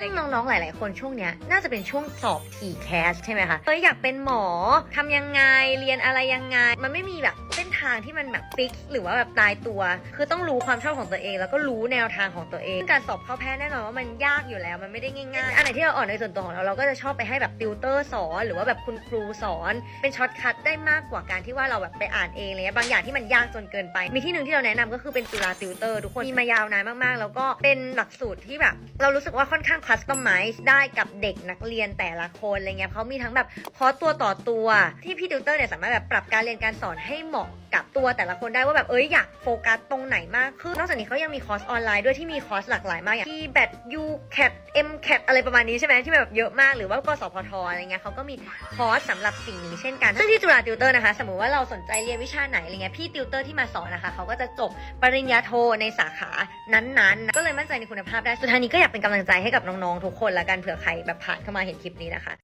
ซึ่งน้องๆ หลาย ๆ คนช่วงเนี้ยน่าจะเป็นช่วงสอบทีแคสใช่ไหมคะเอ้ยอยากเป็นหมอทำยังไงเรียนอะไรยังไง มันไม่มีแบบเส้นทางที่มันแบบฟิกหรือว่าแบบตายตัว คือต้องรู้ความชอบของตัวเอง แล้วก็รู้แนวทางของตัวเอง การสอบเข้าแพทย์แน่นอนว่ามันยากอยู่แล้ว มันไม่ได้ง่ายๆ อันไหนที่เราอ่อนในส่วนตัวของเราเราก็จะชอบไปให้แบบติวเตอร์สอน หรือว่าแบบคุณครูสอน เป็นช็อตคัทได้มากกว่าการที่ว่าเราแบบไปอ่านเองเลยบางอย่างที่มันยากจนเกินไป มีที่หนึ่งที่เราแนะนำก็คือเป็นจุฬาติวเตอร์ทุกคนมีมายาวนานมากๆ แล้วก็เป็นหลักสูตรที่แบบ เรารู้สึกว่าค่อนข้างคัสตอมไมซ์ได้กับเด็กนักเรียนแต่ละคนอะไรเงี้ยเขามีทั้งแบบคอร์สตัวต่อตัวที่พี่ติวเตอร์เนี่ยสามารถแบบปรับการเรียนการสอนให้เหมาะกับตัวแต่ละคนได้ว่าแบบเอ้ยอยากโฟกัสตรงไหนมากขึ้นนอกจากนี้เขายังมีคอร์สออนไลน์ด้วยที่มีคอร์สหลากหลายมากอย่างที่แบดยูแคทเอ็มแคทอะไรประมาณนี้ใช่ไหมที่แบบเยอะมากหรือว่ากสพทอะไรเงี้ยเขาก็มีคอร์สสำหรับสิ่งนี้เช่นกันซึ่งที่จุฬาติวเตอร์นะคะ สมมติว่าเราสนใจเรียนวิชาไหนอะไรเงี้ยพี่ติวเตอร์ที่มาสอนนะคะเขาก็จะจบปริญญาโทในสาขานั้นๆ ก็เลยมั่นใจในคุณภาพได้สุดท้ายนี้ก็อยากเป็นกำลังใจให้กับน้องๆทุกคนละกันเผื่อใครแบบผ่านเข้ามาเห็นคลิปนี้นะคะ